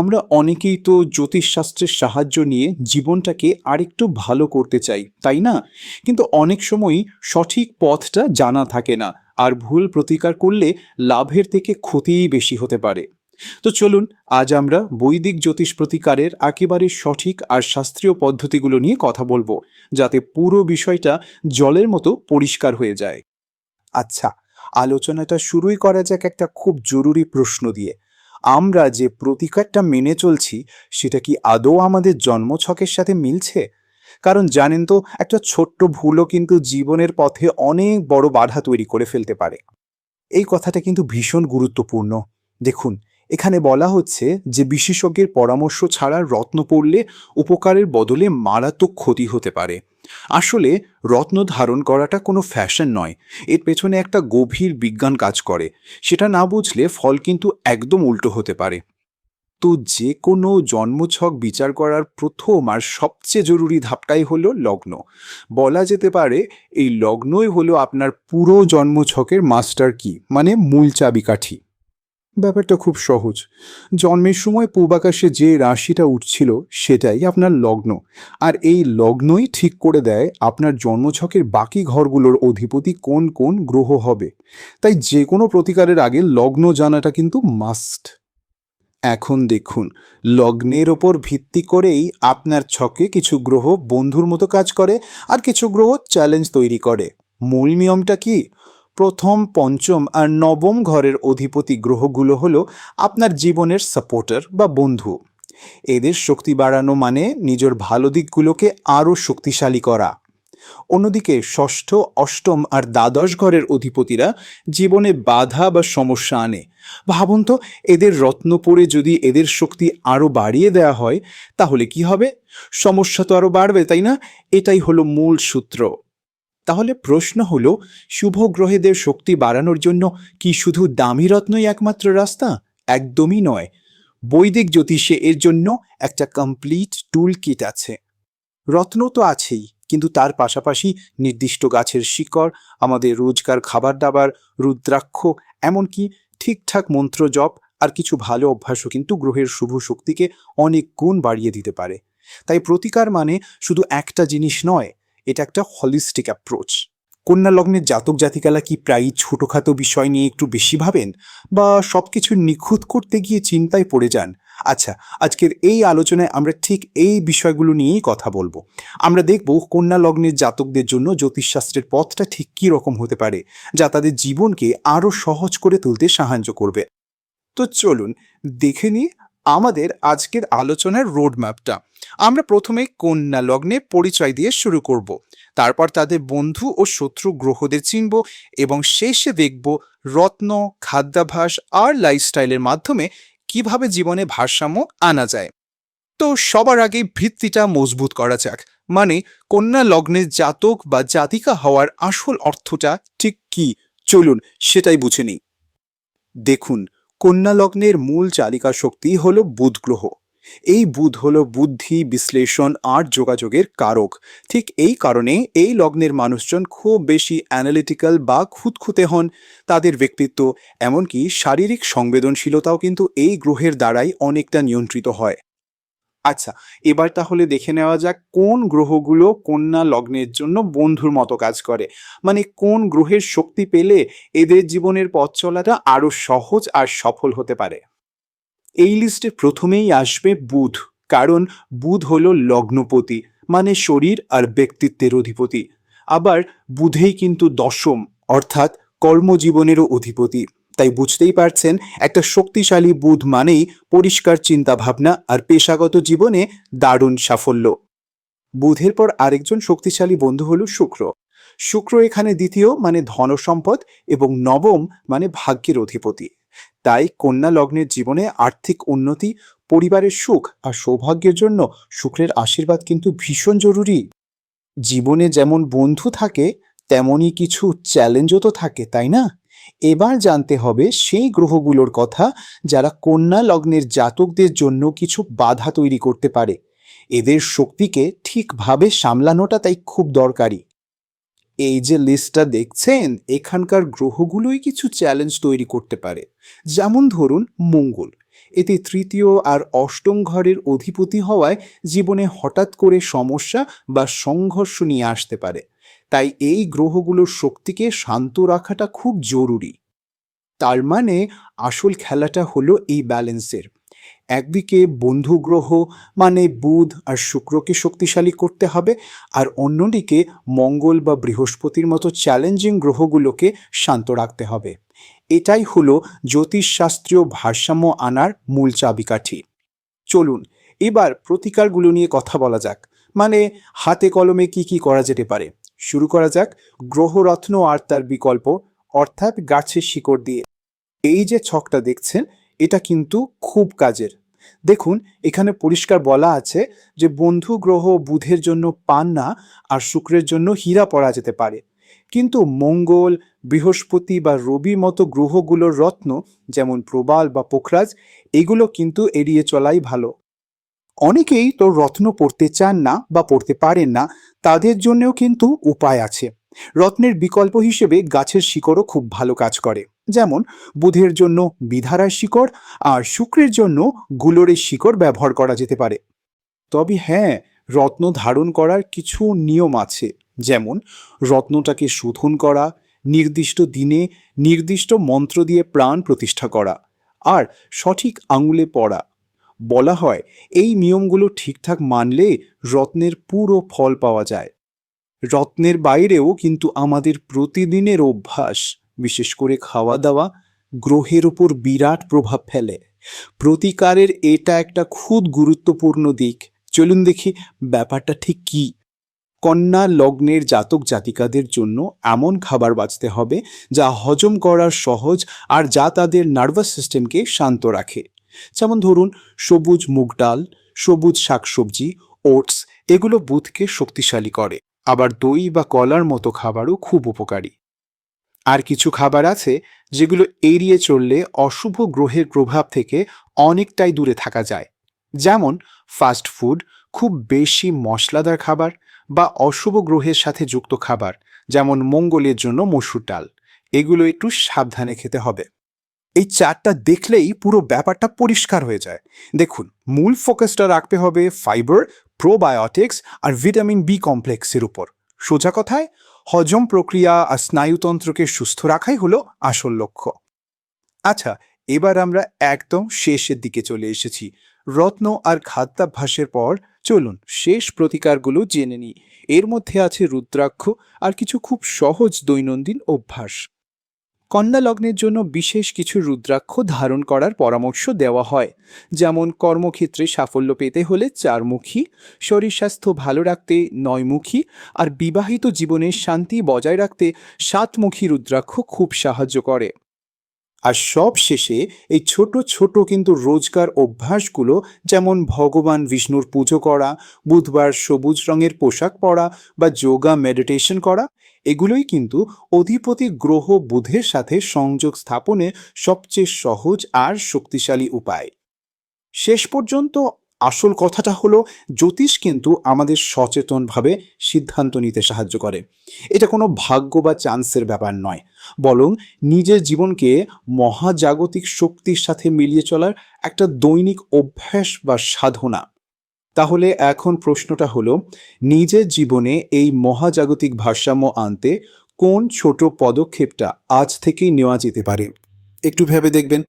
আমরা অনেকেই তো জ্যোতিষশাস্ত্রের সাহায্য নিয়ে জীবনটাকে আরেকটু ভালো করতে চাই, তাই না? কিন্তু অনেক সময়ই সঠিক পথটা জানা থাকে না, আর ভুল প্রতিকার করলে লাভের থেকে ক্ষতিই বেশি হতে পারে। তো চলুন, আজ আমরা বৈদিক জ্যোতিষ প্রতিকারের একেবারে সঠিক আর শাস্ত্রীয় পদ্ধতিগুলো নিয়ে কথা বলব, যাতে পুরো বিষয়টা জলের মতো পরিষ্কার হয়ে যায়। আচ্ছা আলোচনাটা শুরুই করা যাক একটা খুব জরুরি প্রশ্ন দিয়ে। আমরা যে প্রতিকারটা মেনে চলছি, সেটা কি আদৌ আমাদের জন্মছকের সাথে মিলছে? কারণ জানেন তো, একটা ছোট্ট ভুলও কিন্তু জীবনের পথে অনেক বড় বাধা তৈরি করে ফেলতে পারে। এই কথাটা কিন্তু ভীষণ গুরুত্বপূর্ণ। দেখুন, এখানে বলা হচ্ছে যে বিশেষজ্ঞের পরামর্শ ছাড়া রত্ন পড়লে উপকারের বদলে মারাত্মক ক্ষতি হতে পারে। আসলে, রত্ন ধারণ করাটা কোনো ফ্যাশন নয়। এর পেছনে একটা গভীর বিজ্ঞান কাজ করে। সেটা না বুঝলে ফল কিন্তু একদম উল্টো হতে পারে। তো যে কোনো জন্মছক বিচার করার প্রথম আর সবচেয়ে জরুরি ধাপটাই হলো লগ্ন। বলা যেতে পারে, এই লগ্নই হলো আপনার পুরো জন্মছকের মাস্টার কি মানে মূল চাবিকাঠি। ব্যাপারটা খুব সহজ। জন্মের সময় পূর্বাকাশে যে রাশিটা উঠছিল সেটাই আপনার লগ্ন। আর এই লগ্নই ঠিক করে দেয় আপনার জন্মছকের বাকি ঘরগুলোর অধিপতি কোন কোন গ্রহ হবে। তাই যে কোনো প্রতিকারের আগে লগ্ন জানাটা কিন্তু মাস্ট। এখন দেখুন, লগ্নের ওপর ভিত্তি করেই আপনার ছকে কিছু গ্রহ বন্ধুর মতো কাজ করে আর কিছু গ্রহ চ্যালেঞ্জ তৈরি করে। মূল নিয়মটা কি? প্রথম, পঞ্চম আর নবম ঘরের অধিপতি গ্রহগুলো হলো আপনার জীবনের সাপোর্টার বা বন্ধু। এদের শক্তি বাড়ানো মানে নিজের ভালো দিকগুলোকে আরও শক্তিশালী করা। অন্যদিকে ষষ্ঠ, অষ্টম আর দ্বাদশ ঘরের অধিপতিরা জীবনে বাধা বা সমস্যা আনে। ভাবুন তো, এদের রত্ন পড়ে যদি এদের শক্তি আরও বাড়িয়ে দেওয়া হয়, তাহলে কি হবে? সমস্যা তো আরও বাড়বে, তাই না? এটাই হলো মূল সূত্র। তাহলে প্রশ্ন হলো, শুভ গ্রহেদের শক্তি বাড়ানোর জন্য কি শুধু দামি রত্নই একমাত্র রাস্তা? একদমই নয়। বৈদিক জ্যোতিষে এর জন্য একটা কমপ্লিট টুল কিট আছে। রত্ন তো আছেই, কিন্তু তার পাশাপাশি নির্দিষ্ট গাছের শিকড়, আমাদের রোজকার খাবার দাবার, রুদ্রাক্ষ, এমনকি ঠিকঠাক মন্ত্র জপ আর কিছু ভালো অভ্যাসও কিন্তু গ্রহের শুভ শক্তিকে অনেক গুণ বাড়িয়ে দিতে পারে। তাই প্রতিকার মানে শুধু একটা জিনিস নয় এটা একটা হলিস্টিক অ্যাপ্রোচ কন্যা লগ্নের জাতক জাতিকালা কি প্রায়ই ছোটোখাটো বিষয় নিয়ে একটু বেশি ভাবেন? বা সব কিছু নিখুঁত করতে গিয়ে চিন্তায় পড়ে যান? আচ্ছা আজকের এই আলোচনায় আমরা ঠিক এই বিষয়গুলো নিয়েই কথা বলব। আমরা দেখব কন্যা লগ্নের জাতকদের জন্য জ্যোতিষশাস্ত্রের পথটা ঠিক কী রকম হতে পারে, যা তাদের জীবনকে আরও সহজ করে তুলতে সাহায্য করবে। তো চলুন, দেখে নিই আমাদের আজকের আলোচনার রোড ম্যাপটা আমরা প্রথমে কন্যা লগ্নে পরিচয় দিয়ে শুরু করব। তারপর তাদের বন্ধু ও শত্রু গ্রহদের চিনব এবং শেষে দেখব রত্ন খাদ্যাভাস আর লাইফস্টাইলের মাধ্যমে কীভাবে জীবনে ভারসাম্য আনা যায়। তো সবার আগে ভিত্তিটা মজবুত করা যাক। মানে কন্যা লগ্নের জাতক বা জাতিকা হওয়ার আসল অর্থটা ঠিক কি? চলুন সেটাই বুঝে নিই। দেখুন কন্যা লগ্নের মূল চালিকা শক্তি হল বুধ গ্রহ এই বুধ হলো বুদ্ধি, বিশ্লেষণ, আর যোগাযোগের কারক। ঠিক এই কারণে এই লগ্নের মানুষজন খুব বেশি অ্যানালিটিক্যাল বা খুঁতখুঁতে হন। তাদের ব্যক্তিত্ব, এমনকি শারীরিক সংবেদনশীলতাও কিন্তু এই গ্রহের দ্বারাই অনেকটা নিয়ন্ত্রিত হয়। আচ্ছা এবার তাহলে দেখে নেওয়া যাক কোন গ্রহগুলো কন্যা লগ্নের জন্য বন্ধুর মতো কাজ করে। মানে কোন গ্রহের শক্তি পেলে এদের জীবনের পথ চলাটা আরও সহজ আর সফল হতে পারে? এই লিস্টে প্রথমেই আসবে বুধ, কারণ বুধ হলো লগ্নপতি মানে শরীর আর ব্যক্তিত্বের অধিপতি। আবার বুধেই কিন্তু দশম, অর্থাৎ কর্মজীবনেরও অধিপতি। তাই বুঝতেই পারছেন, একটা শক্তিশালী বুধ মানেই পরিষ্কার চিন্তাভাবনা আর পেশাগত জীবনে দারুণ সাফল্য। বুধের পর আরেকজন শক্তিশালী বন্ধু হলো শুক্র। শুক্র এখানে দ্বিতীয় মানে ধনসম্পদ এবং নবম মানে ভাগ্যের অধিপতি। তাই কন্যা লগ্নের জীবনে আর্থিক উন্নতি, পরিবারের সুখ আর সৌভাগ্যের জন্য শুক্রের আশীর্বাদ কিন্তু ভীষণ জরুরি। জীবনে যেমন বন্ধু থাকে, তেমনই কিছু চ্যালেঞ্জও তো থাকে, তাই না? এবার জানতে হবে সেই গ্রহগুলোর কথা যারা কন্যা লগ্নের জাতকদের জন্য কিছু বাধা তৈরি করতে পারে। এদের শক্তিকে ঠিকভাবে সামলানোটা তাই খুব দরকারি। এই যে লিস্টটা দেখছেন, এখানকার গ্রহগুলোই কিছু চ্যালেঞ্জ তৈরি করতে পারে। যেমন ধরুন, মঙ্গল। এতে তৃতীয় আর অষ্টম ঘরের অধিপতি হওয়ায় জীবনে হঠাৎ করে সমস্যা বা সংঘর্ষ নিয়ে আসতে পারে। তাই এই গ্রহগুলোর শক্তিকে শান্ত রাখাটা খুব জরুরি। তার মানে আসল খেলাটা হলো এই ব্যালেন্সের। একদিকে বন্ধু গ্রহ মানে বুধ আর শুক্রকে শক্তিশালী করতে হবে আর অন্যদিকে মঙ্গল বা বৃহস্পতির মতো চ্যালেঞ্জিং গ্রহগুলোকে শান্ত রাখতে হবে। এটাই হলো জ্যোতিষশাস্ত্রীয় ভারসাম্য আনার মূল চাবিকাঠি। চলুন, এবার প্রতিকারগুলো নিয়ে কথা বলা যাক। মানে হাতে কলমে কি কি করা যেতে পারে? শুরু করা যাক গ্রহরত্ন আর তার বিকল্প, অর্থাৎ গাছের শিকড় দিয়ে। এই যে ছকটা দেখছেন, এটা কিন্তু খুব কাজের। দেখুন, এখানে পরিষ্কার বলা আছে যে বন্ধু, গ্রহ, বুধের জন্য পান্না আর শুক্রের জন্য হীরা পড়া যেতে পারে। কিন্তু মঙ্গল, বৃহস্পতি বা রবির মতো গ্রহগুলোর রত্ন, যেমন প্রবাল বা পোখরাজ, এগুলো কিন্তু এড়িয়ে চলাই ভালো। অনেকেই তো রত্ন পড়তে চান না বা পড়তে পারেন না, তাদের জন্যও কিন্তু উপায় আছে। রত্নের বিকল্প হিসেবে গাছের শিকড়ও খুব ভালো কাজ করে। যেমন, বুধের জন্য বিধারার শিকড় আর শুক্রের জন্য গুলোরের শিকড় ব্যবহার করা যেতে পারে। তবে হ্যাঁ রত্ন ধারণ করার কিছু নিয়ম আছে। যেমন, রত্নটাকে শোধন করা, নির্দিষ্ট দিনে নির্দিষ্ট মন্ত্র দিয়ে প্রাণ প্রতিষ্ঠা করা, আর সঠিক আঙুলে পড়া। বলা হয়, এই নিয়মগুলো ঠিকঠাক মানলে রত্নের পুরো ফল পাওয়া যায়। রত্নের বাইরেও কিন্তু আমাদের প্রতিদিনের অভ্যাস, বিশেষ করে খাওয়া দাওয়া গ্রহের ওপর বিরাট প্রভাব ফেলে। প্রতিকারের এটা একটা খুব গুরুত্বপূর্ণ দিক। চলুন দেখি ব্যাপারটা ঠিক কি? কন্যা লগ্নের জাতক জাতিকাদের জন্য এমন খাবার বাঁচতে হবে, যা হজম করার সহজ আর যা তাদের নার্ভাস সিস্টেমকে শান্ত রাখে। যেমন ধরুন সবুজ মুগ ডাল, সবুজ শাকসবজি, ওটস, এগুলো বুধকে শক্তিশালী করে। আবার দই বা কলার মতো খাবারও খুব উপকারী। আর কিছু খাবার আছে যেগুলো এড়িয়ে চললে অশুভ গ্রহের প্রভাব থেকে অনেকটাই দূরে থাকা যায়। যেমন ফাস্ট ফুড, খুব বেশি মশলাদার খাবার বা অশুভ গ্রহের সাথে যুক্ত খাবার, যেমন মঙ্গলের জন্য মসুর ডাল। এগুলো একটু সাবধানে খেতে হবে। এই চারটা দেখলেই পুরো ব্যাপারটা পরিষ্কার হয়ে যায়। দেখুন, মূল ফোকাসটা রাখতে হবে ফাইবার প্রোবায়োটিক্স আর ভিটামিন বি কমপ্লেক্সের উপর। সোজা কথায়, হজম প্রক্রিয়া আর স্নায়ুতন্ত্রকে সুস্থ রাখাই হলো আসল লক্ষ্য। আচ্ছা এবার আমরা একদম শেষের দিকে চলে এসেছি। রত্ন আর খাদ্যাভ্যাসের পর চলুন শেষ প্রতিকারগুলো জেনে নিই। এর মধ্যে আছে রুদ্রাক্ষ আর কিছু খুব সহজ দৈনন্দিন অভ্যাস। কন্যা লগ্নের জন্য বিশেষ কিছু রুদ্রাক্ষ ধারণ করার পরামর্শ দেওয়া হয়, যেমন কর্মক্ষেত্রে সাফল্য পেতে হলে চারমুখী, শরীর স্বাস্থ্য ভালো রাখতে নয়মুখী, আর বিবাহিত জীবনের শান্তি বজায় রাখতে সাতমুখী রুদ্রাক্ষ খুব সাহায্য করে। আর সব শেষে এই ছোট ছোট কিন্তু রোজকার অভ্যাসগুলো, যেমন ভগবান বিষ্ণুর পুজো করা, বুধবার সবুজ রঙের পোশাক পরা বা যোগা মেডিটেশন করা, এগুলোই কিন্তু অধিপতি গ্রহ বুধের সাথে সংযোগ স্থাপনে সবচেয়ে সহজ আর শক্তিশালী উপায়। শেষ পর্যন্ত আসল কথাটা হলো, জ্যোতিষ কিন্তু আমাদের সচেতনভাবে সিদ্ধান্ত নিতে সাহায্য করে। এটা কোনো ভাগ্য বা চান্সের ব্যাপার নয়। বরং নিজের জীবনকে মহাজাগতিক শক্তির সাথে মিলিয়ে চলার একটা দৈনিক অভ্যাস বা সাধনা। তাহলে এখন প্রশ্নটা হলো, নিজের জীবনে এই মহাজাগতিক ভারসাম্য আনতে কোন ছোট পদক্ষেপটা আজ থেকেই নেওয়া যেতে পারে? একটু ভেবে দেখবেন।